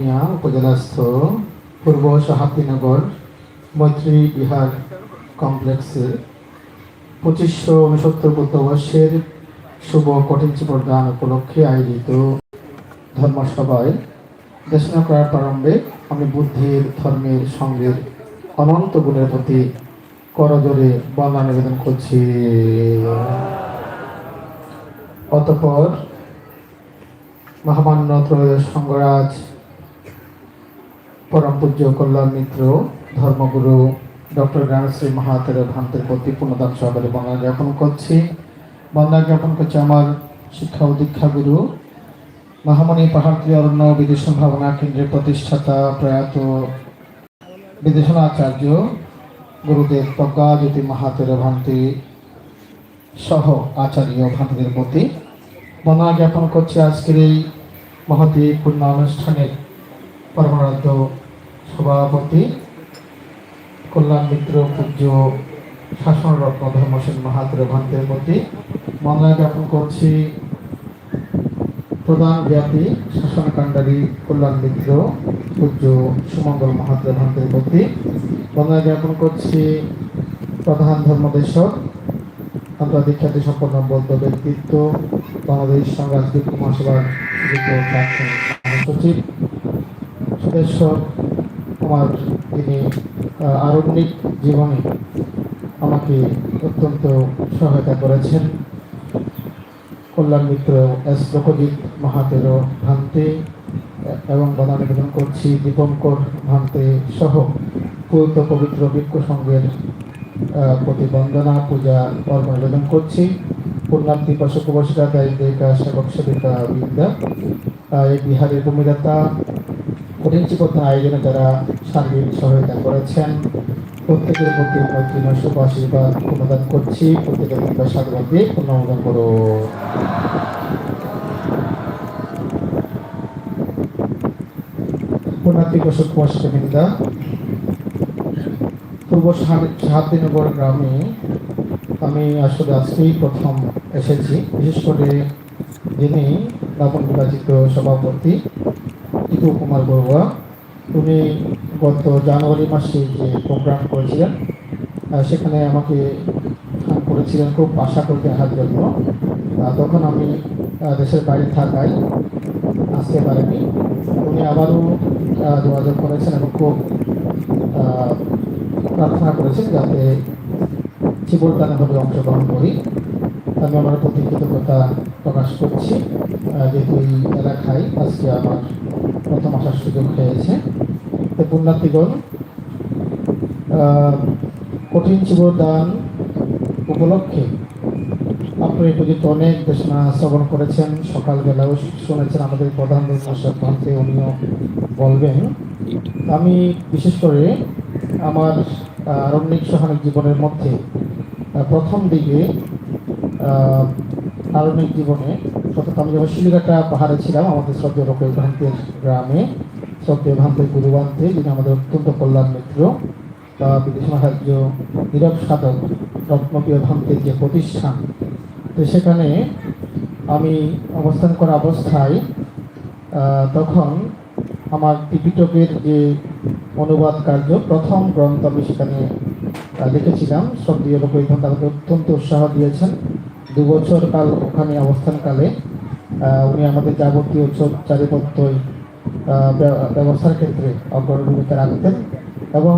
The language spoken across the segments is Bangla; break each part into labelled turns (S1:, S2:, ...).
S1: মিয়া উপজেলাস্থ পূর্ব মৈত্রী বিহার পঁচিশশো উনসত্তর শুভ কঠিনচি প্রদান উপলক্ষে আয়োজিত ধর্মসভায় দেশনা করার প্রারম্ভে আমি বুদ্ধির, ধর্মের সঙ্গের অনন্ত গুণের প্রতি করজোরে বন্দনা নিবেদন করছি। অতঃপর মহামান্য ত্রয়োদশ সঙ্গরাজ পরম পূজ্য কল্যাণ মিত্র, ধর্মগুরু, ডক্টর জ্ঞানশ্রী মহাতের ভান্তের প্রতি পুনদান সহকারে বন্দনা জ্ঞাপন করছি। বন্দনা জ্ঞাপন করছি আমার শিক্ষা ও দীক্ষা গুরু। মহামণি পাহাড়তলী অরণ্য বিদেশন ভাবনা কেন্দ্রের প্রতিষ্ঠাতা প্রয়াত বিদেশনা আচার্য, গুরুদেব প্রজ্ঞাজ্যোতি মহাতের ভান্তি সহ আচার্য ভান্তিদের প্রতি বন্দনা জ্ঞাপন করছি আজকের এই মহতী পূর্ণ অনুষ্ঠানের পরমারাধ্য সভাপতি, কল্যাণ মিত্র, পূজ্য শাসনরত্ন ধর্মসেন মাহাতের ভান্তের প্রতি বন্দনা জ্ঞাপন করছি। প্রধান ব্যাপী শাসনকাণ্ডারী, কল্যাণ মিত্র, পূজ্য, সুমঙ্গল মাহাতের ভান্তের প্রতি বন্দনা জ্ঞাপন করছি। প্রধান ধর্মদেশক, আন্তর্জাতিক সম্পন্ন বৌদ্ধ ব্যক্তিত্ব, বাংলাদেশ মহাসভার যুক্ত প্রাক্তন মহাসচিব সদস্য আমার তিনি আরণ্যিক জীবনে আমাকে অত্যন্ত সহায়তা করেছেন। কল্যাণ মিত্র এস লোকজিৎ মহাতের ভান্তে, এবং বদা নিবেদন করছি দীপঙ্কর ভান্তে সহ পূর্ত পবিত্র বৃক্ষ সংঘের প্রতি বন্দনা পূজা কর্ম নিবেদন করছি। পূর্ণান্তি পশু প্রবাসীরা দায়িত্বিকা সেবক সেবিকা বিদ্যা এই বিহারের ভূমিদাতা, কঠিন চিকতা আয়োজনে যারা সার্বিক সহায়তা করেছেন। প্রত্যেকের প্রতি মৈত্রী শুভ আশীর্বাদ অনুদান করছি। প্রত্যেকের করো। গ্রামে আমি আসলে আজকেই প্রথম এসেছি। বিশেষ করে যিনি নবন নির্বাচিত সভাপতি টিপু কুমার বড়ুয়া। উনি গত জানুয়ারি মাসে যে প্রোগ্রাম করেছিলেন সেখানে আমাকে করেছিলেন খুব আশা করতে আসার জন্য তখন আমি দেশের বাইরে থাকায় আসতে পারিনি। উনি আবারও যোগাযোগ করেছেন এবং খুব প্রার্থনা করেছেন যাতে জীবনদানভাবে অংশগ্রহণ করি। আমি আমার প্রতি কৃতজ্ঞতা প্রকাশ করছি। যেহেতু এই এলাকায় আজকে আমার প্রথম আসার সুযোগ হয়েছে তো পুণ্যার্থীগণ কঠিন জীবদান উপলক্ষে আপনি পর্যন্ত অনেক দেশনা শ্রবণ করেছেন। সকালবেলাও শুনেছেন আমাদের প্রধান উনিও বলবেন। আমি বিশেষ করে আমার আরণ্যিক সহানিক জীবনের মধ্যে প্রথম দিকে আহ, জীবনে অর্থাৎ আমি যখন শিলিঘাটা পাহাড়ে ছিলাম আমাদের শ্রদ্ধেয় রকেশ ভান্তের গ্রামে শ্রদ্ধেয় ভান্তের গুরুবান্তে যিনি আমাদের অত্যন্ত কল্যাণ মিত্র বা বিদেশ সাহায্য নীরব সাধক রত্নপ্রিয় ভান্তের যে প্রতিষ্ঠান তো সেখানে আমি অবস্থান করা অবস্থায় তখন আমার টিপিটকের যে অনুবাদ কার্য প্রথম গ্রন্থ আমি সেখানে আহ, লিখেছিলাম। শ্রদ্ধীয় লোকজন তাদেরকে অত্যন্ত উৎসাহ দিয়েছেন। দু বছর কাল ওখানে অবস্থানকালে উনি আমাদের যাবতীয় চারিপত্রই ব্যবস্থার ক্ষেত্রে অগ্রণী ভূমিকা রাখতেন এবং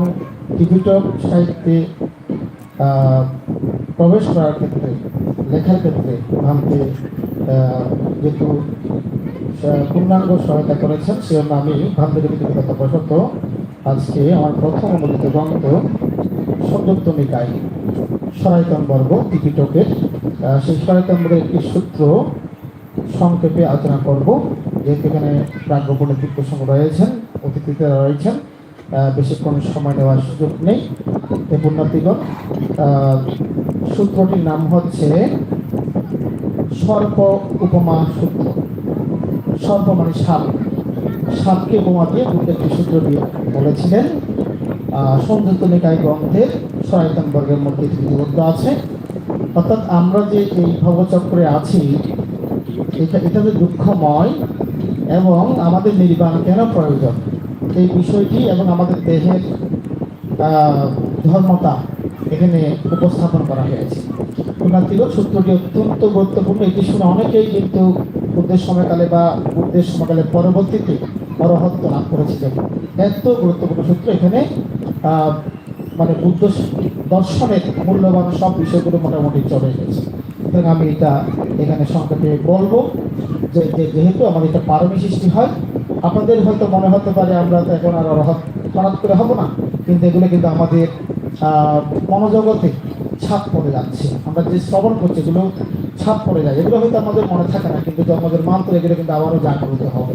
S1: টিপিটক সাহিত্যে প্রবেশ করার ক্ষেত্রে, লেখার ক্ষেত্রে ভাবতে যেহেতু পূর্ণাঙ্গ সহায়তা করেছেন সে জন্য আমি ভান্তের কৃতজ্ঞতা বশত আজকে আমার প্রথম অনুদিত গ্রন্থ সংযুক্ত নিকায়, সরায়তন বর্গ টিকিটকের সেই সরায়তন বর্গের একটি সূত্র সংক্ষেপে আলোচনা করব যেহেতু এখানে প্রাজ্ঞপনের দিক প্রসঙ্গ রয়েছেন অতিথিরা রয়েছেন। বেশিক্ষণ সময় নেওয়ার সুযোগ নেই। পুণ্যার্থীগণ সূত্রটির নাম হচ্ছে সর্প উপমা সূত্র। সর্প মানে সাপ। সাপকে উপমা দিয়ে একটি সূত্র দিয়ে বলেছিলেন। সংযুক্ত নিকায় গ্রন্থের সহায়তন বর্গের মধ্যে লিপিবদ্ধ আছে। অর্থাৎ আমরা যে এই ভবচক্রে আছি, এটা এটা যে দুঃখময় এবং আমাদের নির্বাণ কেন প্রয়োজন? এই বিষয়টি এবং আমাদের দেহের ধর্মতা এখানে উপস্থাপন করা হয়েছে। পুনাতিক সূত্রটি অত্যন্ত গুরুত্বপূর্ণ। এটি শুনে অনেকেই কিন্তু বুদ্ধের সময়কালে বা বুদ্ধের সময়কালে পরবর্তীতে অরহত্ব লাভ করেছিলেন। এত গুরুত্বপূর্ণ সূত্র এখানে মানে বুদ্ধ দর্শনের মূল্যবান সব বিষয়গুলো মোটামুটি চলে এসেছে সুতরাং আমি এটা এখানে সংক্ষেপে বলব যে যেহেতু আমাদের এটা পারমী সৃষ্টি হয়, আপনাদের হয়তো মনে হতে পারে আমরা তো এখন আর হঠাৎ করে হব না, কিন্তু এগুলো কিন্তু আমাদের মনোজগতে ছাপ পড়ে যাচ্ছে। আমরা যে শ্রবণ করছি, এগুলো ছাপ পড়ে যায়। এগুলো হয়তো আমাদের মনে থাকে না, কিন্তু আমাদের মান্ত্র এগুলো কিন্তু আবারও জাগ্রত হবে।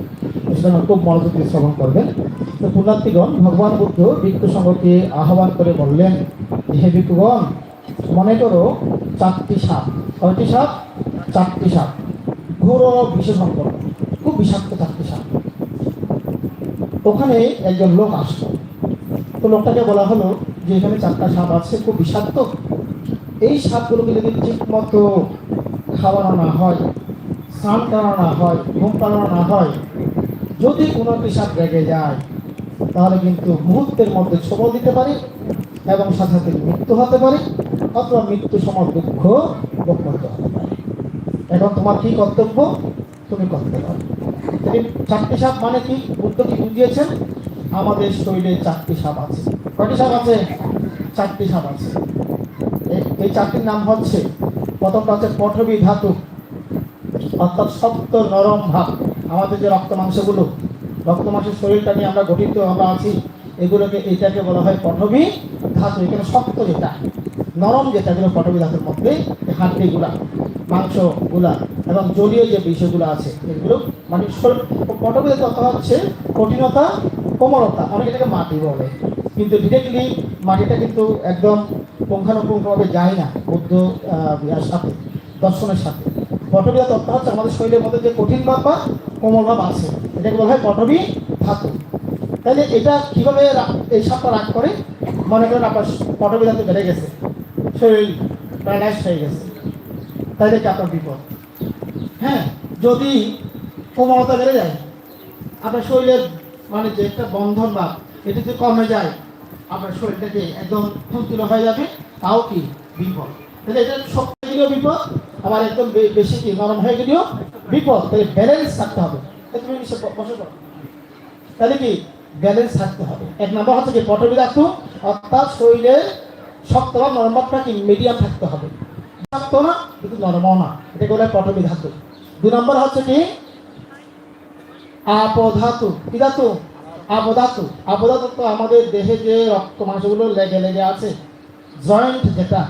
S1: সুতরাং খুব মনোযোগ দিয়ে শ্রবণ করবেন। তো পুণ্যার্থীগণ ভগবান বুদ্ধ ভিক্ষু সংঘকে আহ্বান করে বললেন হে ভিক্ষুগণ মনে করো চারটি সাপ। কয়টি সাপ? চারটি সাপ। ঘোর বিশেষজ্ঞ খুব বিষাক্ত চারটি সাপ। ওখানে একজন লোক আসলো। তো লোকটাকে বলা হলো যে এখানে চারটা সাপ আছে, খুব বিষাক্ত। এই সাপগুলোকে যদি ঠিক মতো খাওয়ানো না হয়, স্নান করানো না হয়, ঘুম পাড়ানো না হয়, যদি কোনো একটি সাপ রেগে যায়, তাহলে কিন্তু মুহূর্তের মধ্যে ছবল দিতে পারে এবং সাথে সাথে মৃত্যু হতে পারে, অথবা মৃত্যু সময় দুঃখ করতে হতে পারে। এখন তোমার কি কর্তব্য? তুমি করতে পারো। চারটি সাপ মানে কি? বুদ্ধ কি বুঝিয়েছেন? আমাদের শরীরে চারটি সাপ আছে। কয়টি সাপ আছে? চারটি সাপ আছে। এই- এই চারটির নাম হচ্ছে, প্রথমটা হচ্ছে পঠবী ধাতু, অর্থাৎ শক্ত নরম ভাব। আমাদের যে রক্ত মাংসগুলো, রক্ত মাংসের শরীরটা নিয়ে আমরা গঠিত আমরা আছি, এগুলোকে এইটাকে বলা হয় পঠবী ধাতু এখানে শক্ত যেটা নরম যেটা এগুলো পঠবী ধাতুর মধ্যে হাড্ডিগুলা মাংসগুলা এবং জলীয় যে বিষয়গুলো আছে, এগুলো মানে পঠবী ধাতু হচ্ছে কঠিনতা, কোমলতা। অনেকে এটাকে মাটি বলে। কিন্তু ডিরেক্টলি মাটিটা কিন্তু একদম পুঙ্খানুপুঙ্খভাবে যায় না বৌদ্ধ সাথে, দর্শনের সাথে। পটবী তত্ত্ব হচ্ছে আমাদের শরীরের মধ্যে যে কঠিন ভাব বা কোমল ভাব আছে, এটাকে বলা হয় পটবী ধাতু তাহলে এটা কীভাবে এই সাপটা রাগ করে? মনে করেন আপনার পটবী ধাতু বেড়ে গেছে শরীর প্যারালাইজ হয়ে গেছে তাহলে কি আপনার বিপদ। হ্যাঁ যদি কোমলতা বেড়ে যায়, আপনার শরীরের মানে যে একটা বন্ধন বা এটা যদি কমে যায়, আপনার শরীরটাকে একদম ফুলতুলো হয়ে যাবে, তাও কি বিপদ? তাহলে এটা শক্তি গেলেও বিপদ, আবার একদম বেশি কি নরম হয়ে গেলেও বিপদ। তাহলে ব্যালেন্স থাকতে হবে। তুমি বসে তাহলে কি ব্যালেন্স থাকতে হবে। এক নম্বর হচ্ছে কি পটবি ধাতু অর্থাৎ শরীরের শক্ত বা নরম ভাবটা কি মিডিয়াম থাকতে হবে। শক্ত না, কিন্তু নরমও না। এটাকে বলে পটবি ধাতু দুই নম্বর হচ্ছে কি? আপধাতু। কি ধাতু আপধাতু। আপধাতু তো আমাদের দেহে যে রক্ত মাংসগুলো লেগে লেগে আছে। জয়েন্ট যেটা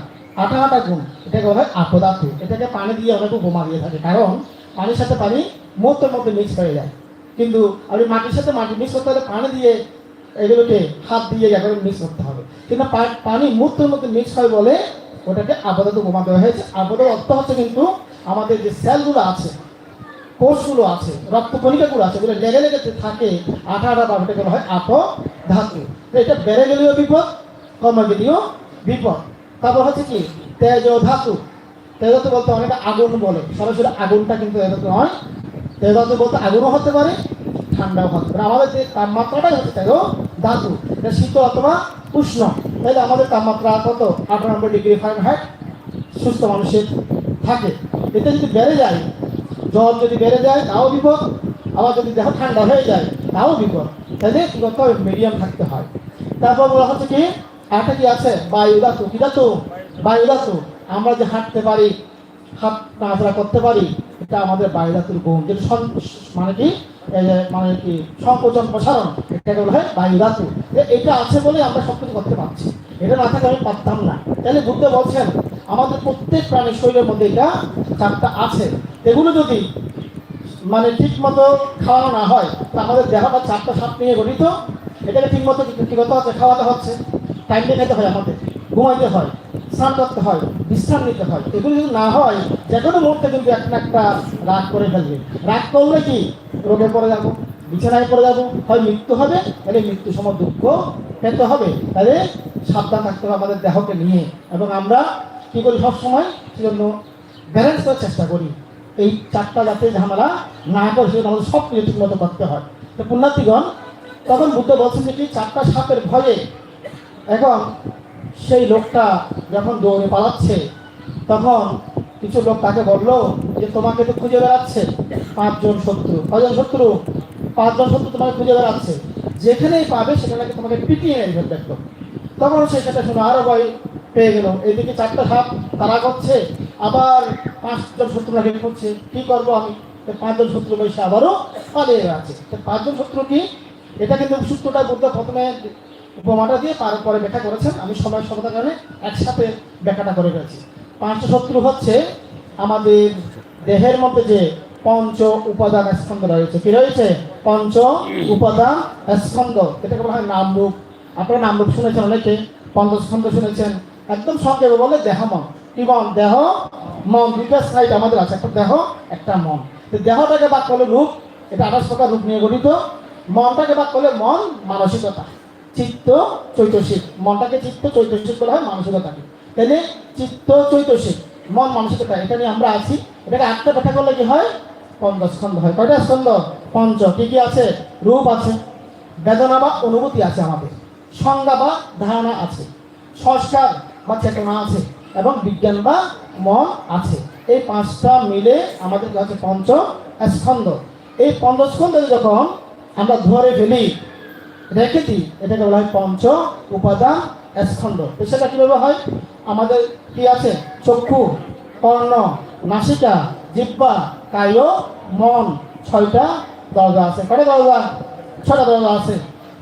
S1: আটা আটা গুণ, এটাকে বলা হয় আপধাতু। এটাকে পানি দিয়ে অনেক বোমা দিয়ে থাকে। কারণ পানির সাথে পানি মুহূর্তের মধ্যে মিক্স হয়ে যায়। কিন্তু আপনি মাটির সাথে মাটি মিক্স করতে হলে পানি দিয়ে এগুলোকে হাত দিয়ে একবারে মিক্স করতে হবে। কিন্তু পানি মুহূর্তের মধ্যে মিক্স হয় বলে ওটাকে আপাতত বোমা দেওয়া হয়েছে। আপাতত অর্থ হচ্ছে কিন্তু আমাদের যে সেলগুলো আছে, কোষগুলো আছে, রক্ত কণিকাগুলো আছে, এগুলো লেগে লেগে থাকে আঠা আঠা এটাকে বলা হয় আপ ধাতু এটা বেড়ে গেলেও বিপদ, কমে গেলেও বিপদ। তারপর হচ্ছে কি তেজ ধাতু তেজ ধাতু বলতে অনেকে আগুন বলে, সরাসরি আগুনটা কিন্তু ধাতু নয় তেজ ধাতু বলতে আগুনও হতে পারে, ঠান্ডাও হতে পারে। আমাদের যে তাপমাত্রাটাই হচ্ছে তেজ ধাতু। এটা শীতল অথবা উষ্ণ। তাহলে আমাদের তাপমাত্রা কত? আটানব্বই ডিগ্রি ফারেনহাইট সুস্থ মানুষের থাকে। এতে যদি বেড়ে যায় জ্বর যদি বেড়ে যায়, তাও বিপদ। আবার যদি দেহ ঠান্ডা হয়ে যায়, তাও বিপদ। তাহলে কি মিডিয়াম থাকতে হয়। তারপর বলা হচ্ছে কি? একটা কি আছে? বায়ু ধাতু। কি ধাতু? বায়ু ধাতু। আমরা যে হাঁটতে পারি হাত নাচড়া করতে পারি এটা আমাদের ধাতুর গুণ যেটা মানে কি মানে কি, সংকোচন প্রসারণ এটাকে বলা হয় বায়ু এটা আছে বলে আমরা সব কিছু করতে পারছি। এটা না থাকলে আমি পারতাম না। তাহলে বুদ্ধ বলছেন, আমাদের প্রত্যেক প্রাণীর শরীরের মধ্যে এটা চারটা আছে। এগুলো যদি মানে ঠিক মতো খাওয়ানো না হয়, তা আমাদের দেহটা চারটা সাপ নিয়ে গঠিত। এটাকে ঠিক মতো কি করতে হচ্ছে খাওয়াতে হচ্ছে। টাইম দিয়ে খেতে হয় আমাদের। ঘুমাইতে হয়। স্নান করতে হয়। বিশ্রাম নিতে হয়। এগুলো যদি না হয়, যে কোনো মুহূর্তে কিন্তু একটা একটা রাগ করে ফেলবে। রাগ করলে কি? রোগে পড়ে যাব, বিছানায় পড়ে যাব। হয় মৃত্যু হবে, তাহলে মৃত্যু সময় দুঃখ পেতে হবে। তাহলে সাবধান থাকতে হবে আমাদের দেহকে নিয়ে। এবং আমরা কি করি সবসময়? সেজন্য ব্যালেন্স করার চেষ্টা করি। এই চারটা যাতে ঝামেলা না করে সেটা আমাদের সব কিছু ঠিকমতো করতে হয়। তো পুণ্যার্থীগণ, তখন বুদ্ধ বলছেন যে কি? চারটা সাপের ভয়ে, এখন সেই লোকটা যখন দৌড়ে পালাচ্ছে, তখন কিছু লোক তাকে বলল যে, তোমাকে তো খুঁজে বেড়াচ্ছে পাঁচজন শত্রু। কজন শত্রু? পাঁচজন শত্রু তোমাকে খুঁজে বেড়াচ্ছে। যেখানেই পাবে সেখানে তোমাকে পিটিয়ে ফেলবে একদম তখন সে সেটা শুনে আরও ভয় পেয়ে গেল। এদিকে চারটা সাপ তারা করছে, আবার পাঁচজন শত্রু লাগে করছে। কি করব আমি? পাঁচজন শত্রু বসে আবারও পালিয়ে তো পাঁচজন শত্রু কি? এটা কিন্তু সূত্রটা বুদ্ধ প্রথমে উপমাটা দিয়ে তারপরে ব্যাখ্যা করেছেন। আমি সময় সমতার কারণে একসাথে ব্যাখ্যাটা করে ফেলেছি। পাঁচটা শত্রু হচ্ছে আমাদের দেহের মধ্যে যে পঞ্চ উপাদান স্কন্ধ রয়েছে। কি রয়েছে? পঞ্চ উপাদান স্কন্ধ। এটাকে বলা হয় নামরূপ। আপনারা নামরূপ শুনেছেন অনেকে পঞ্চস্কন্ধ শুনেছেন। একদম সংক্ষেপে বলে দেহ মন কি মন? দেহ, মন দুইটা সাইড আমাদের আছে। একটা দেহ, একটা মন। দেহটাকে বাদ করলে রূপ। এটা আঠাশ প্রকার রূপ নিয়ে গঠিত। মনটাকে বাদ করলে মন, মানসিকতা। চিত্ত চৈতসিক। মনটাকে চিত্ত চৈতসিক বলা হয়, মানসিকতাকে। তাহলে চিত্ত চৈতসিক, মন মানসিকতা, এটা নিয়ে আমরা আছি। এটাকে আটটা ব্যাখ্যা করলে কি হয়? পঞ্চ স্কন্ধ হয়। কয়টা স্কন্ধ? পঞ্চ। কি কি আছে? রূপ আছে, বেদনা বা অনুভূতি আছে আমাদের। সংজ্ঞা বা ধারণা আছে। সংস্কার বা চেতনা আছে। এবং বিজ্ঞান বা মন আছে। এই পাঁচটা মিলে আমাদের কাছে পঞ্চ স্কন্ধ। এই পঞ্চস্কন্ধ যখন আমরা ধরে ফেলি রেখে দিই এটাকে বলা হয় পঞ্চ উপাদান তো সেটা কীভাবে হয়? আমাদের কি আছে? চক্ষু, কর্ণ, নাসিকা জিব্বা কায়, মন ছয়টা দরজা আছে। কটা দরজা? ছয়টা দরজা আছে।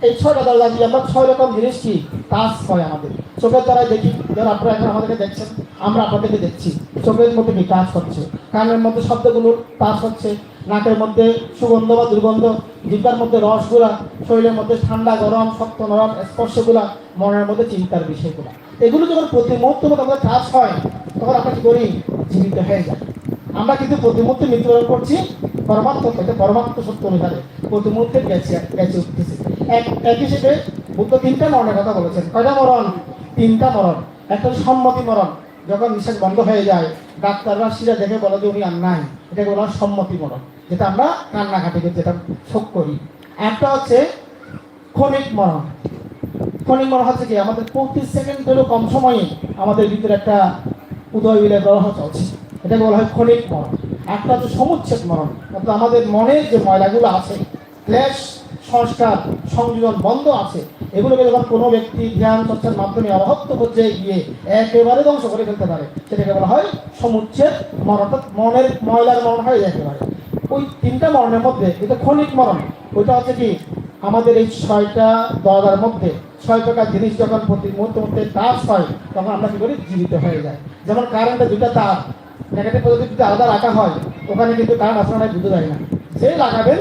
S1: এই ছয়টা দরজা দিয়ে আমরা ছয় রকম জিনিস কি? কাজ হয় আমাদের। চোখের দ্বারাই দেখি। যেমন আপনারা এখন আমাদেরকে দেখছেন। আমরা আপনাদেরকে দেখছি। চোখের মধ্যে কি কাজ হচ্ছে? কানের মধ্যে শব্দগুলোর কাজ হচ্ছে। নাকের মধ্যে সুগন্ধ বা দুর্গন্ধ, জিব্বার মধ্যে রসগুলা, শরীরের মধ্যে ঠান্ডা, গরম, শক্ত, নরম, স্পর্শগুলা, মনের মধ্যে চিন্তার বিষয়গুলা। এগুলো যখন প্রতি মুহূর্ত আমাদের কাজ হয়, তখন আমরা কি করি? জীবিত হয়ে যায় আমরা কিন্তু প্রতি মুহূর্তে মৃত্যুবরণ করছি, পরমাত্ম থেকে পরমাত্ম সত্য অনুসারে। প্রতি মুহূর্তে গেছে গেছে, উঠতেছে। এক এক হিসেবে বুদ্ধ তিনটা মরণের কথা বলেছেন। কয়টা মরণ? তিনটা মরণ। একটা সম্মতি মরণ। যখন নিঃশ্বাস বন্ধ হয়ে যায়, ডাক্তাররা সিরা দেখে বলে যে উনি আর নাই। এটাকে বলা সম্মতি মরণ। যেটা আমরা কান্নাকাটি করি, যেটা শোক করি। একটা হচ্ছে ক্ষণিক মরণ। ক্ষণিক মরণ হচ্ছে কি? আমাদের প্রতি সেকেন্ডেরও কম সময়ে আমাদের ভিতরে একটা উদয় বিলে গ্রহ চলছে। এটাকে বলা হয় ক্ষণিক মরণ। একটা হচ্ছে সমুচ্ছেদ মরণ। অর্থাৎ আমাদের মনের যে ময়লাগুলো আছে, ক্লেশ, সংস্কার, সংযোজন বন্ধ আছে, এগুলোকে যখন কোনো ব্যক্তি ধ্যান, চর্চার মাধ্যমে অবহত্ত পর্যায়ে গিয়ে একেবারে ধ্বংস করে ফেলতে পারে, সেটাকে বলা হয় সমুচ্ছেদ মরণ। অর্থাৎ মনের ময়লার মরণ হয় পারে ওই তিনটা মরণের মধ্যে, এটা ক্ষণিক মরণ। ওইটা হচ্ছে কি? আমাদের এই ছয়টা দরজার মধ্যে ছয় প্রকার জিনিস যখন প্রতি মুহূর্তে মধ্যে কাজ হয়, তখন আমরা কি করি? জীবিত হয়ে যায় যেমন কারেন্টের দুটা তার নেগেটিভ পজিটিভ যদি আলাদা রাখা হয়, ওখানে কিন্তু কারেন্ট আপনারা বুঝতে যায় না। সে লাগাবেন,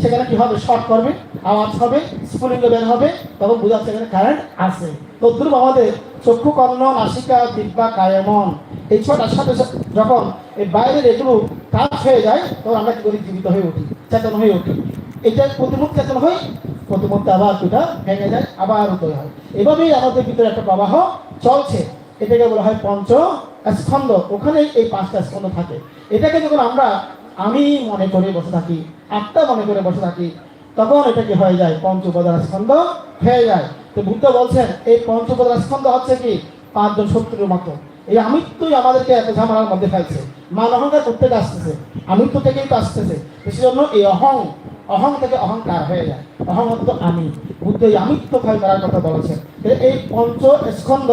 S1: সেখানে কি হবে? শর্ট করবে, আওয়াজ হবে স্ফুলিঙ্গ বের হবে, তখন বোঝা এখানে কারেন্ট আছে। তদ্রুপ আমাদের চক্ষু কর্ণ, নাসিকা, দিব্যা, কায়মন, এই ছটার সাথে যখন এই বাইরের এগুলো কাজ হয়ে যায়, তখন আমরা কি করি? জীবিত হয়ে উঠি, চেতন হয়ে উঠি। এটা প্রতিমুখ চেতন হয় প্রতিমুখতে আবার দুটা ভেঙে যায়, আবার উদয় হয়। এভাবেই আমাদের ভিতরে একটা প্রবাহ চলছে। এটাকে বলা হয় পঞ্চ স্কন্ধ। ওখানেই এই পাঁচটা স্কন্ধ থাকে। এটাকে যখন আমরা, আমি মনে করে বসে থাকি, আত্মা মনে করে বসে থাকি, তখন এটা কি হয়ে যায় পঞ্চ উপাদান স্কন্ধ, হয়ে যায়। তো বুদ্ধ বলছেন, এই পঞ্চ উপাদান স্কন্ধ হচ্ছে কি? পাঁচজন শত্রুর মতো। এই আমিত্বই আমাদেরকে এত ঝামেলার মধ্যে ফেলছে। মান অহংকার করতে আসতেছে আমিত্ব থেকেই তো আসতেছে সেজন্য এই অহং অহং থেকে অহংকার হয়ে যায়। অহং অর্থ আমি, বুদ্ধ এই আমিত্ব ক্ষয় করার কথা বলেছেন। এই পঞ্চ স্কন্ধ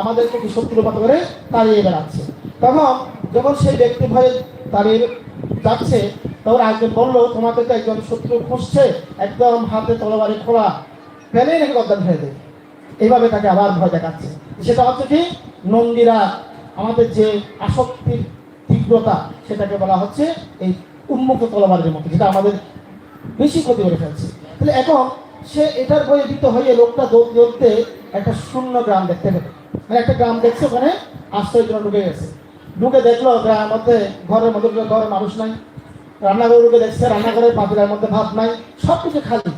S1: আমাদেরকে কি শত্রুর মতো করে তাড়িয়ে বেড়াচ্ছে। তখন যখন সেই ব্যক্তি ভয়ে দাঁড়িয়ে যাচ্ছে, তখন একজন বলল, তোমাকে তো একজন শত্রু খুঁজছে, একদম হাতে তলবারি খোলা। ফেলেই নাকি গদ্দান ফেলে এইভাবে তাকে আবার ভয় দেখাচ্ছে। সেটা হচ্ছে কি? নন্দীরা আমাদের যে আসক্তির তীব্রতা, সেটাকে বলা হচ্ছে এই উন্মুক্ত তলবারের মতো, যেটা আমাদের বেশি ক্ষতি করে ফেলছে। তাহলে এখন সে এটার ভীত হয়ে লোকটা দৌড় দৌড়তে একটা শূন্য গ্রাম দেখতে পেল মানে একটা গ্রাম দেখছে, ওখানে আশ্রয়ের জন্য ঢুকে গেছে। ঢুকে দেখল, গ্রামের মধ্যে ঘরের মধ্যে ঘরে মানুষ নাই। রান্নাঘরে ঢুকে দেখছে, রান্নাঘরের পাতিলার মধ্যে ভাত নাই সব কিছু খালি।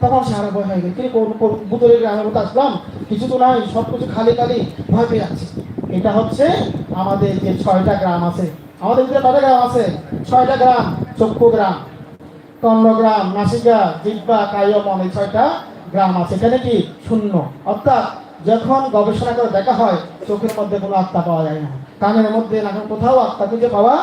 S1: তখন সে আরও ভয় হয়ে গেল। কিন্তু ভূতরে গ্রামের মধ্যে আসলাম? কিছু তো নাই সব কিছু খালি খালি ভয় পেয়ে যাচ্ছে। এটা হচ্ছে আমাদের যে ছয়টা গ্রাম আছে। আমাদের ভিতরে কয়টা গ্রাম আছে? ছয়টা গ্রাম, চক্ষু গ্রাম চন্দ্রগ্রাম নাসিকা জিব্বা কায়মন, এই ছয়টা গ্রাম আছে। এখানে কি? শূন্য। অর্থাৎ যখন গবেষণা করে দেখা হয়, চোখের মধ্যে কোনো আত্মা পাওয়া যায় না। কানের মধ্যে নাকের কোথাও আত্মা খুঁজে পাওয়া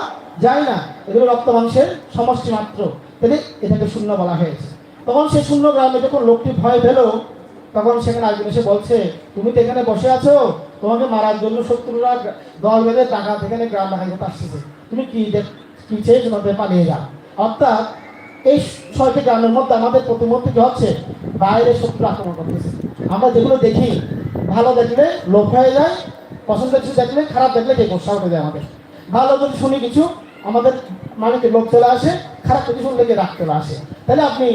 S1: যায় না। এগুলো রক্ত মাংসের সমষ্টি মাত্র। তাহলে এটাকে শূন্য বলা হয়েছে। তখন সে শূন্য গ্রামে যখন লোকটি ভয় পেল, তখন সেখানে একজন এসে বলছে, তুমি তো এখানে বসে আছো? তোমাকে মারার জন্য শত্রুরা দল বেঁধে টাকা থেকে গ্রাম করতে আসতেছে তুমি কি কি চেয়ে তোমাদের পালিয়ে যাও? অর্থাৎ এই ছয়টি গ্রামের মধ্যে আমাদের প্রতিমূর্তি কি হচ্ছে? বাইরে শত্রু আক্রমণ করতেছে। আমরা যেগুলো দেখি, ভালো দেখলে লোভ হয়ে যায় পছন্দের কিছু দেখলে খারাপ দেখলে কে গোসা উঠে যায় আমাদের? ভালো যদি শুনি কিছু, আমাদের মানে কি লোভ চলে আসে, খারাপ কিছু শুনলে রাগ চলে আসে? তাহলে আপনি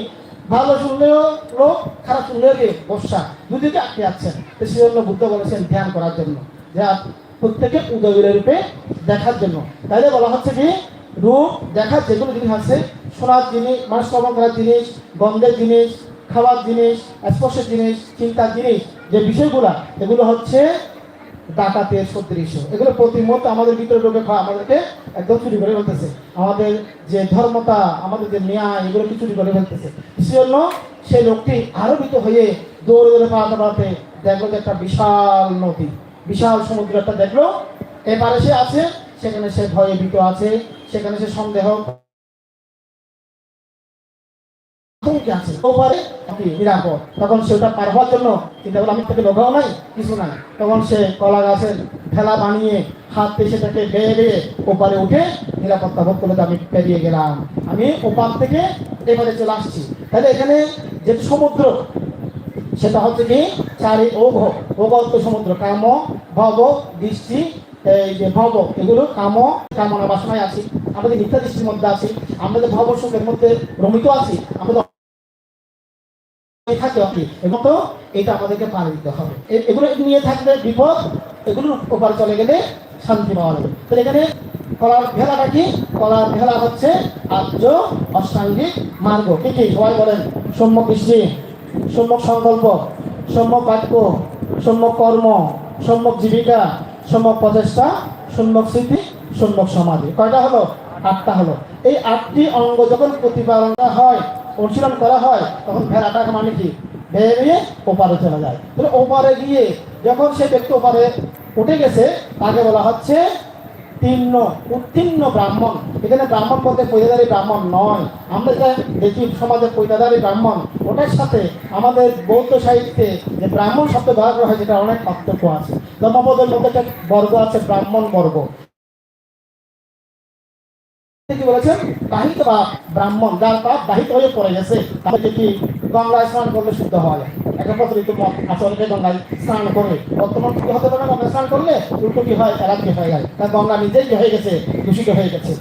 S1: ভালো শুনলেও লোক খারাপ শুনলেও কি গোসা দুদিকে আটকে যাচ্ছেন সেই জন্য বুদ্ধ বলেছেন ধ্যান করার জন্য। যে প্রত্যেকে উদয়ের রূপে দেখার জন্য। তাইলে বলা হচ্ছে কি, রূপ দেখার যেগুলো জিনিস আছে, শোনার জিনিস মানুষ কর্ম করার জিনিস, গন্ধের জিনিস, খাওয়ার জিনিস, স্পর্শের জিনিস, চিন্তার জিনিস, যে বিষয়গুলা, এগুলো হচ্ছে ডাকাতের সদৃশ। এগুলো প্রতি মুহূর্তে আমাদের ভিতরে ঢুকে আমাদেরকে একদম চুরি করে ফেলতেছে। আমাদের যে ধর্মতা, আমাদের যে ন্যায়, এগুলো কি চুরি করে ফেলতেছে। সেজন্য সেই লোকটি আরও ভীত হয়ে দৌড়ে দৌড়ে পাড়াতে পাড়াতে দেখল যে একটা বিশাল নদী, বিশাল সমুদ্র একটা দেখল। এবারে সে আছে, সেখানে সে ভয়ে ভীত আছে, সেখানে সে সন্দেহ আতঙ্কে আছে ওপারে নিরাপদ তখন সে ওটা পার হওয়ার জন্য চিন্তা করল আমি তাকে লোকাও নাই কিছু নাই তখন সে কলা গাছের ভেলা বানিয়ে হাত দিয়ে সেটাকে বেয়ে বেয়ে ওপারে উঠে নিরাপত্তা ভোগ করলে আমি পেরিয়ে গেলাম আমি ওপার থেকে এবারে চলে আসছি তাহলে এখানে যে সমুদ্র সেটা হচ্ছে কি চারি ওঘ ওগত সমুদ্র কাম ভব দৃষ্টি এই যে ভব এগুলো কাম কামনা বাসনায় আছি আমাদের মিথ্যা দৃষ্টির মধ্যে আছি আমাদের ভব সুখের মধ্যে রমিত আছি আমাদের থাকে আপনি এবং তো এটা আমাদেরকে পারে দিতে হবে। এগুলো নিয়ে থাকলে বিপদ, এগুলোর ওপারে চলে গেলে শান্তি পাওয়া যাবে। তো এখানে কলার ভেলাটা কি? কলার ভেলা হচ্ছে আর্য অষ্টাঙ্গিক মার্গ। কি কি? সবাই বলেন। সম্যক দৃষ্টি, সম্যক সংকল্প, সম্যক বাক্য, সম্যক কর্ম, সম্যক জীবিকা, সম্যক প্রচেষ্টা, সম্যক স্মৃতি, সম্যক সমাধি। কয়টা হলো? আটটা হলো। এই আটটি অঙ্গ যখন প্রতিপালন হয় অনুশীলন করা হয়, তখন ভেড়াটা মানে কি? ভেয়ে ওপারে চলে যায়। তাহলে ওপারে গিয়ে যখন সে ব্যক্তি ওপারে উঠে গেছে, তাকে বলা হচ্ছে তিন্ন, উত্তীর্ণ ব্রাহ্মণ। এখানে ব্রাহ্মণ বলতে পৈদাদারি ব্রাহ্মণ নয়। আমরা যেটা দেখি সমাজে পৈদাদারি ব্রাহ্মণ, ওটার সাথে আমাদের বৌদ্ধ সাহিত্যে যে ব্রাহ্মণ শব্দ ব্যবহার করা হয় যেটা অনেক পার্থক্য আছে। ধর্মপদের মধ্যে একটা বর্গ আছে, ব্রাহ্মণ বর্গ। কি বলেছেন? বাহিত বা ব্রাহ্মণ, যার পাপ বাহিত হয়ে পড়ে গেছে, তাহলে কি গঙ্গায় স্নান করলে শুদ্ধ হয়? একটা প্রচলিত মত আছে, অনেকে গঙ্গায় স্নান করে। বর্তমান কি হতে পারে? গঙ্গায় স্নান করলে উল্টো কি হয়? এলাকি হয়ে যায়? তার গঙ্গা নিজেই হয়ে গেছে? দূষিত হয়ে গেছে।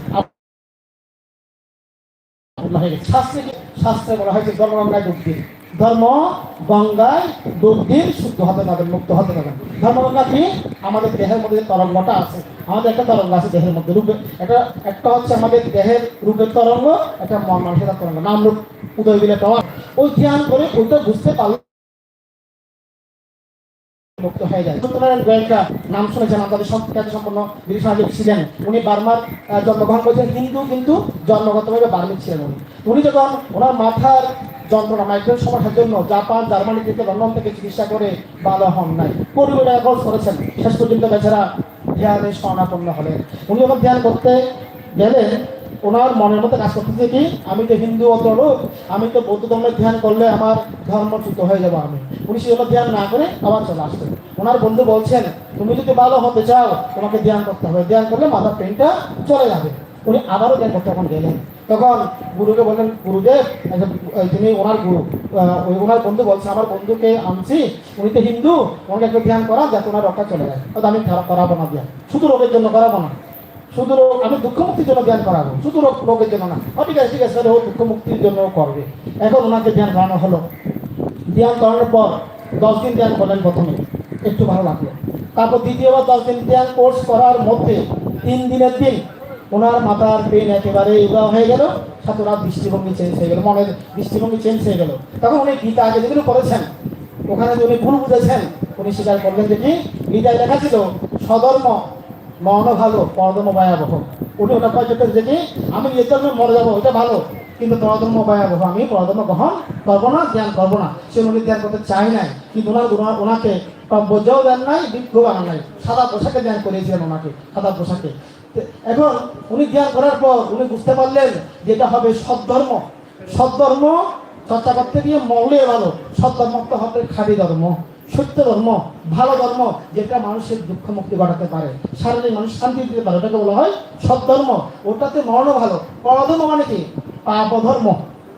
S1: শাস্ত্রে শাস্ত্রে বলা হয়েছে গঙ্গা ডুব দিন। ধর্ম, গঙ্গায় ডুব দিন শুদ্ধ হতে পারবেন মুক্ত হতে পারবেন ধর্মগঙ্গা কি? আমাদের দেহের মধ্যে তরঙ্গটা আছে, আমাদের একটা তরঙ্গ আছে দেহের মধ্যে। রূপে, একটা একটা হচ্ছে আমাদের দেহের রূপের তরঙ্গ, একটা মন মানুষের তরঙ্গ। নাম রূপ, উদয় দিলে পাওয়া ওই ধ্যান করে ওইটা বুঝতে পারলে মুক্ত হয়ে যায়। সত্যনারায়ণ গোয়েঙ্কা নাম শুনেছেন, আমাদের খ্যাতি সম্পন্ন ব্রিটিশ নাগরিক ছিলেন উনি বার্মার জন্মগ্রহণ করেছেন কিন্তু কিন্তু জন্মগতভাবে বার্মিক ছিলেন উনি। উনি যখন ওনার মাথার যন্ত্রণা মাইগ্রেন সমস্যার জন্য জাপান, জার্মানি থেকে লন্ডন থেকে চিকিৎসা করে ভালো হন নাই, পরিবারে এখন করেছেন। শেষ পর্যন্ত বেচারা ধ্যানে স্বর্ণাপন্ন হলেন। উনি যখন ধ্যান করতে গেলেন ওনার মনের মধ্যে কাজ করতেছে কি আমি তো হিন্দু অত লোক আমি তো বৌদ্ধ ধর্মের ধ্যান করলে আমার ধর্ম ধর্মচ্যুত হয়ে যাব আমি। উনি সেগুলো ধ্যান না করে আবার চলে আসতেন ওনার বন্ধু বলছেন তুমি যদি ভালো হতে চাও তোমাকে ধ্যান করতে হবে। ধ্যান করলে মাথার পেনটা চলে যাবে। উনি আবারও ধ্যান করতে তখন গেলেন তখন গুরুকে বললেন গুরুদেব আচ্ছা, তিনি ওনার গুরু ওই ওনার বন্ধু বলছে আমার বন্ধুকে আনছি উনি তো হিন্দু ওনাকে একটু ধ্যান করা যাতে ওনার রক্ষা চলে যায়। আমি খারাপ করাবো না ধ্যান। শুধু রোগের জন্য করাবো না। শুধু আমি দুঃখ মুক্তির জন্য ধ্যান করাবো। শুধু রোগ রোগের জন্য না। ঠিক আছে ঠিক আছে ও দুঃখ মুক্তির জন্য করবে। এখন ওনাকে ধ্যান করানো হলো। ধ্যান করানোর পর দশ দিন ধ্যান করলেন প্রথমে। একটু ভালো লাগল। তারপর দ্বিতীয়বার দশ দিন ধ্যান কোর্স করার মধ্যে তিন দিনের দিন ওনার মাথার পেন একেবারে উদা হয়ে গেল, সাথে ওনার দৃষ্টিভঙ্গি চেঞ্জ হয়ে গেল, মনের দৃষ্টিভঙ্গি চেঞ্জ হয়ে গেল। তখন উনি গীতা আগে যেগুলো করেছেন, ওখানে যে উনি ভুল বুঝেছেন, উনি স্বীকার করলেন যে কি? গীতায় লেখা ছিল সধর্ম মন ভালো, পরধর্ম ভয়াবহ। উনি ওটা কয় যেতে দেখি আমি নিজের জন্য মরে যাব ওটা ভালো। কিন্তু পরধর্ম ভয়াবহ, আমি পরধর্ম গ্রহণ করব না, ধ্যান করব না। সে উনি ধ্যান করতে চাই নাই, কিন্তু ওনার ওনাকে বজ্রাও দেন নাই বিক্ষোভ আনা নাই। সাদা পোশাকে ধ্যান করিয়েছিলেন ওনাকে, সাদা পোশাকে। এখন উনি ধ্যান করার পর উনি বুঝতে পারলেন যে এটা হবে সদ্ধর্ম সদ্ধর্ম চর্চা করতে গিয়ে মৌলে ভালো সদ্ধর্ম তো হবে খাদি ধর্ম। সত্য ধর্ম, ভালো ধর্ম যেটা মানুষের দুঃখ মুক্তি ঘটাতে পারে। শারীরিক মানুষ শান্তি দিতে পারে, ওটাকে বলা হয় সদ্ধর্ম ওটাতে মরণও ভালো। পরধর্ম মানে কি? পাপধর্ম।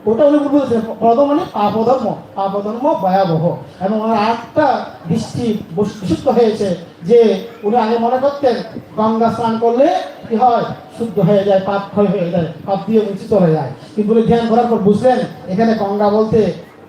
S1: ওটা উনি বলেছেন পরধর্ম মানে পাপধর্ম। পাপধর্ম ভয়াবহ। এবং ওনার আটটা দৃষ্টি বিশুদ্ধ হয়েছে যে উনি আগে মনে করতেন, গঙ্গা স্নান করলে কি হয়? শুদ্ধ হয়ে যায়, পাপ ক্ষয় হয়ে যায়, পাপ দিয়ে মুছে হয়ে যায়। কিন্তু উনি ধ্যান করার পর বুঝলেন, এখানে গঙ্গা বলতে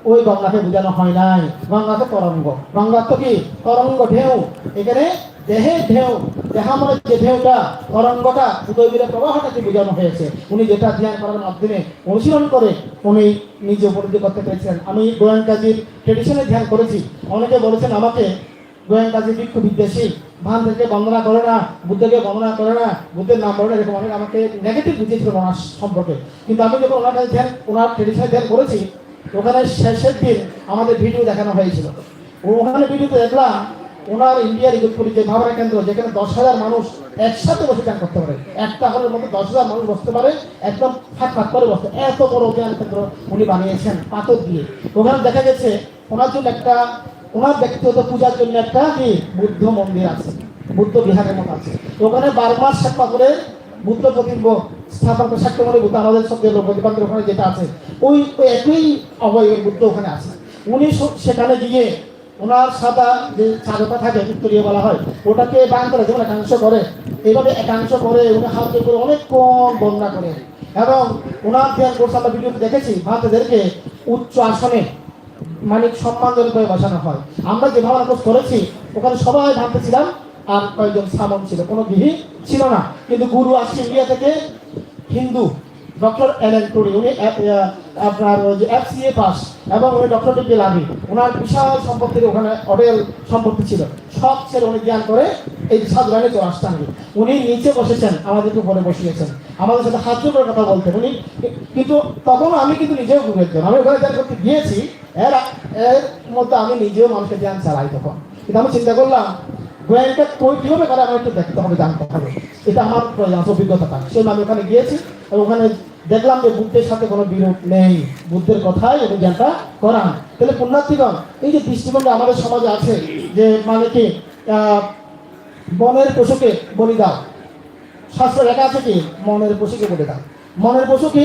S1: ওই গঙ্গাকে বোঝানো হয় নাই। গঙ্গা তো তরঙ্গ। গঙ্গা তো কি? তরঙ্গ ঢেউ। এখানে দেহে ঢেউ। দেহা মানে যে ঢেউটা, তরঙ্গটা উদয়বীরের প্রবাহটাকে বোঝানো হয়েছে? উনি যেটা ধ্যান করার মাধ্যমে অনুশীলন করে, উনি নিজে উপলব্ধি করতে পেরেছিলেন আমি গোয়েঙ্কাজির ট্রেডিশনে ধ্যান করেছি। অনেকে বলেছেন আমাকে গোয়েঙ্কাজি বিক্ষু বিদ্বেষী। ভান থেকে বন্দনা করে না, বুদ্ধকে বন্দনা করে না, বুদ্ধের নাম বলে না, এরকম অনেক আমাকে নেগেটিভ বুঝিয়েছিল ওনার সম্পর্কে। কিন্তু আমি যখন ওনার কাছে ধ্যান, ওনার ট্রেডিশনে ধ্যান করেছি ওখানে শেষের দিন আমাদের ভিডিও দেখানো হয়েছিল। ওখানে ভিডিওতে দেখলাম, ওনার ইন্ডিয়ার ইগতপুরি যে ভাবনা কেন্দ্র, যেখানে দশ হাজার মানুষ একসাথে বসে ধ্যান করতে পারে। একটা হলের মধ্যে দশ হাজার মানুষ বসতে পারে, একদম ফাঁক ফাঁক করে বসতে এত বড় ধ্যান কেন্দ্র উনি বানিয়েছেন, পাথর দিয়ে। ওখানে দেখা গেছে, ওনার জন্য একটা, ওনার ব্যক্তিগত পূজার জন্য একটা কি, বুদ্ধ মন্দির আছে, বুদ্ধ বিহারের মতো আছে। ওখানে বারবার সাক্ষা করে বুদ্ধ প্রতিম্ব স্থাপন করে সাক্ষ্য করে বুদ্ধ আমাদের সব প্রতিপাদ্র ওখানে যেটা আছে, ওই একই অবয়বের বুদ্ধ ওখানে আছে। উনি সেখানে গিয়ে ওনার সাদা যে চাদরটা থাকে, উত্তরীয় বলা হয়, ওটাকে বান করে, যেমন একাংশ করে এইভাবে একাংশ করে উনি হাত করে অনেকক্ষণ বর্ণনা করে এবং ওনার ধ্যান কোর্স আমরা ভিডিওতে দেখেছি, ভারতীয়দেরকে উচ্চ আসনে মানিক সম্মানজনক করে বসানো হয়। আমরা যে ভাবনা করেছি, ওখানে সবাই ভাবতেছিলাম আর কয়েকজন সামন ছিল। কোনো বিহি ছিল না। কিন্তু গুরু আসছে ইন্ডিয়া থেকে হিন্দু ডক্টর এল এন টুরি উনি আপনার যে এফসিএ পাস, এবং উনি ডক্টর ডিপি লাভি, ওনার বিশাল সম্পত্তির ওখানে অডেল সম্পত্তি ছিল। সব ছেলে উনি জ্ঞান করে এই সাধু লাইনে চলে আসতেন। উনি নিচে বসেছেন আমাদেরকে উপরে বসিয়েছেন। আমাদের সাথে হাত করে কথা বলতেন। উনি, কিন্তু তখন আমি কিন্তু নিজেও গুরু একজন। আমি ওখানে ধ্যান করতে গিয়েছি, এর এর মধ্যে আমি নিজেও মানুষকে ধ্যান চালাই তখন। কিন্তু আমি চিন্তা করলাম গোয়েনটা কই কীভাবে করে আমার একটু দেখতে হবে, জানতে হবে। এটা আমার প্রয়োজন অভিজ্ঞতাটা সেই আমি ওখানে গিয়েছি এবং ওখানে দেখলাম যে বুদ্ধের সাথে কোনো বিরোধ নেই। বুদ্ধের কথাই উনি জ্ঞানটা করান তাহলে পুণ্যার্থীগণ, এই যে দৃষ্টিভঙ্গি আমাদের সমাজে আছে, যে মানে কি বনের পশুকে বলি দাও। শাস্ত্র লেখা আছে কি? মনের পশুকে বলে দাও। মনের পশু কি?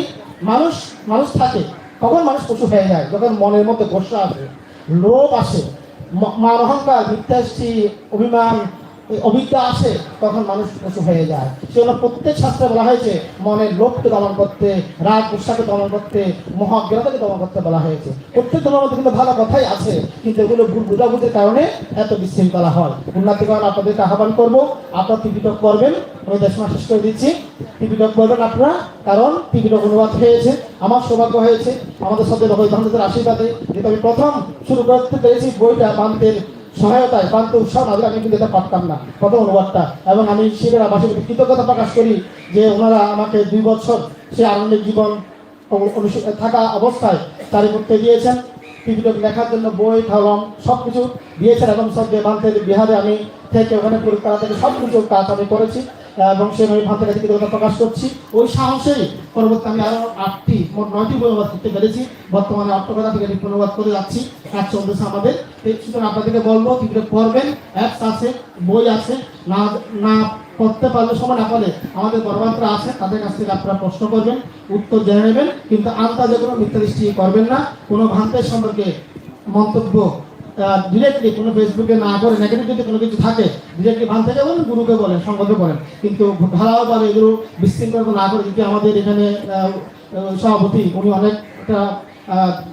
S1: মানুষ মানুষ থাকে। কখন মানুষ পশু হয়ে যায়? যখন মনের মধ্যে গোসা আসে, লোভ আসে মান অহংকার মিথ্যাষ্টি অভিমান অবিদ্যা আসে তখন মানুষ পশু হয়ে যায়। সেজন্য প্রত্যেক শাস্ত্রে বলা হয়েছে, মনের লোভকে দমন করতে, রাগ গুসাকে দমন করতে মহাজ্ঞতাকে দমন করতে বলা হয়েছে। প্রত্যেক ধর্মের মধ্যে কিন্তু ভালো কথাই আছে, কিন্তু এগুলো ভুল বুঝাবুঝির কারণে এত বিশৃঙ্খলা হয়। উন্নতিকরণ আপনাদেরকে আহ্বান করব, আপনারা টিভিটক করবেন, আমি দেশ মাস শেষ করে দিচ্ছি। টিভিটক করবেন আপনারা, কারণ টিভিটক অনুবাদ হয়েছে, আমার সৌভাগ্য হয়েছে, আমাদের সাথে রবীন্দ্রনাথের আশীর্বাদে, যেহেতু আমি প্রথম শুরু করতে পেরেছি বইটা বান্তের সহায়তায় প্রান্ত উৎসাহ না দিলে আমি কিন্তু এটা পারতাম না। কত অনুবাদটা। এবং আমি শিবের আবাসে কৃতজ্ঞতা প্রকাশ করি যে ওনারা আমাকে দুই বছর সে আনন্দের জীবন থাকা অবস্থায় তারি করতে দিয়েছেন। টিভিটক লেখার জন্য বই, কলম সব কিছু দিয়েছেন এবং সব যে বিহারে আমি থেকে ওখানে পরীক্ষা থেকে সব কিছু কাজ আমি করেছি। এবং সে আমি ভান্তের কাছে কৃতজ্ঞতা প্রকাশ করছি। ওই সাহসেই পরবর্তী আমি আরও আটটি, মোট নয়টি বই করতে পেরেছি। বর্তমানে অট্টকথা থেকে অনুবাদ করে যাচ্ছি। কাজ চলতেছে আমাদের। সুতরাং আপনাদেরকে বলব টিভিটক পড়বেন? অ্যাপস আছে, বই আছে। না না করতে পারলে সময় না পারলে আমাদের বড়বান্তরা আছে, তাদের কাছ থেকে আপনারা প্রশ্ন করবেন, উত্তর জেনে নেবেন। কিন্তু আন্দাজে কোনো মিথ্যা দৃষ্টি করবেন না। কোনো ভ্রান্তের সম্পর্কে মন্তব্য ডিরেক্টলি কোনো ফেসবুকে না করে নেগেটিভ যদি কোনো কিছু থাকে ডিরেক্টলি ভান থেকে বলেন, গুরুকে বলেন সঙ্গতে বলেন কিন্তু ভালোভাবে এগুলো বিশৃঙ্খলা না করে যদি আমাদের এখানে সভাপতি, উনি অনেকটা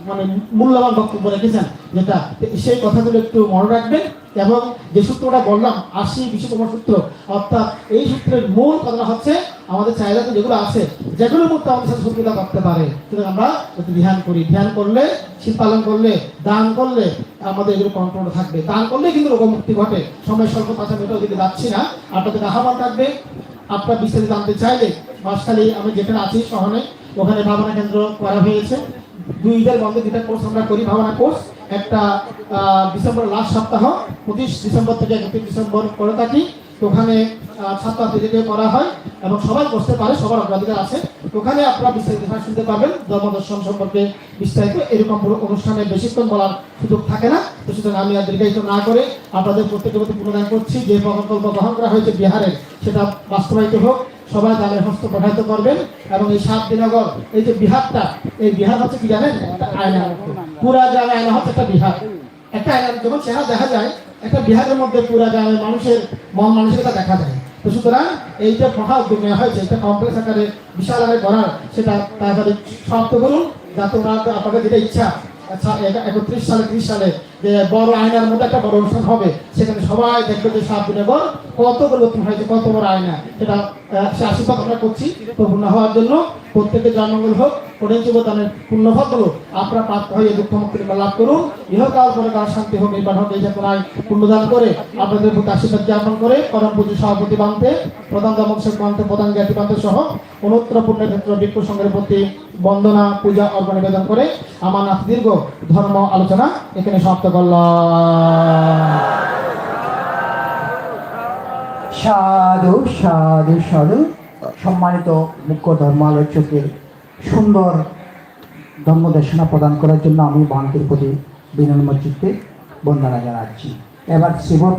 S1: মানে মূল্যবান বক্তব্য রেখেছেন, যেটা সেই কথাগুলো একটু মনে রাখবেন এবং যে সূত্রটা বললাম, আশি বিশ্বতম সূত্র, অর্থাৎ এই সূত্রের মূল কথাটা হচ্ছে আমাদের চাহিদা যেগুলো আছে, যেগুলোর মধ্যে আমাদের শত্রুতা করতে পারে, সুতরাং আমরা ধ্যান করি। ধ্যান করলে, শীত পালন করলে, দান করলে আমাদের এগুলো কন্ট্রোল থাকবে। দান করলে কিন্তু রোগমুক্তি ঘটে। সময় স্বল্প কথা মেটাও যদি যাচ্ছি না। আপনাদের আহ্বান থাকবে, আপনার বিস্তারিত জানতে চাইলে বাসখালী, আমি যেখানে আছি শহরে, ওখানে ভাবনা কেন্দ্র করা হয়েছে। দুই ঈদের বন্ধে দুইটা কোর্স আমরা করি, ভাবনা কোর্স একটা ডিসেম্বর লাস্ট সপ্তাহ, পঁচিশ ডিসেম্বর থেকে একত্রিশ ডিসেম্বর করে থাকি। তো ওখানে ছাত্রছাত্রীদেরকে করা হয় এবং সবাই বসতে পারে সবার অগ্রাধিকার আছে। ওখানে আপনারা বিস্তারিত শুনতে পাবেন ধর্ম দর্শন সম্পর্কে বিস্তারিত। এরকম পুরো অনুষ্ঠানে বেশিক্ষণ বলার সুযোগ থাকে না। তো সুতরাং আমি আর দীর্ঘায়িত না করে আপনাদের প্রত্যেকের প্রতি পুনরায় করছি যে প্রকল্প গ্রহণ করা হয়েছে বিহারে সেটা বাস্তবায়িত হোক। সবাই তাদের হস্ত প্রভাবিত করবেন এবং এই সাত দিনগর এই যে বিহারটা এই বিহার হচ্ছে কি জানেন? একটা আয়না পুরা গ্রামে আয়না হচ্ছে একটা বিহার। একটা আয়না যখন চেহারা দেখা যায় একটা বিহারের মধ্যে পুরা গ্রামের মানুষের মন মানসিকতা দেখা যায় তো সুতরাং এই যে মহা উদ্যোগ নেওয়া হয়েছে, এটা কমপ্লেক্স আকারে বিশাল আকারে করার সেটা তাড়াতাড়ি সমাপ্ত করুন যা তোমরা আপনাকে যেটা ইচ্ছা আচ্ছা একত্রিশ সালে, ত্রিশ সালে যে বড় আয়নার মধ্যে একটা বড় অনুষ্ঠান হবে, সেখানে সবাই দেখবে যে সাত দিনের পর কত পরিবর্তন হয়েছে, কত বড় আয়না। সেটা সে আশীর্বাদ আমরা করছি পূর্ণ হওয়ার জন্য। প্রত্যেকের জন্মঙ্গল হোক জীবদানের পূর্ণভাব হলো আপনারা প্রাপ্ত হয়ে দুঃখ মুক্তি লাভ করুন ইহকাল পরে শান্তি হোক, নির্বাণ হোক, এই করে আপনাদের প্রতি আশীর্বাদ জ্ঞাপন করে পরম পুজো সভাপতি বানতে, প্রধান দমক শেখ বানতে, প্রধান জ্ঞাতি সহ অনুত্তর পুণ্যক্ষেত্র বিক্ষু সংঘের প্রতি বন্দনা, পূজা অর্ঘ নিবেদন করে আমার নাথ দীর্ঘ ধর্ম আলোচনা এখানে সমাপ্ত
S2: সাধু সাধু সাধু। সম্মানিত মুখ্য ধর্ম আলোচকের সুন্দর ধর্মদেশনা প্রদান করার জন্য আমি বান্তির প্রতি বিনম্র চিত্তে বন্দনা জানাচ্ছি। এবার শিবপুর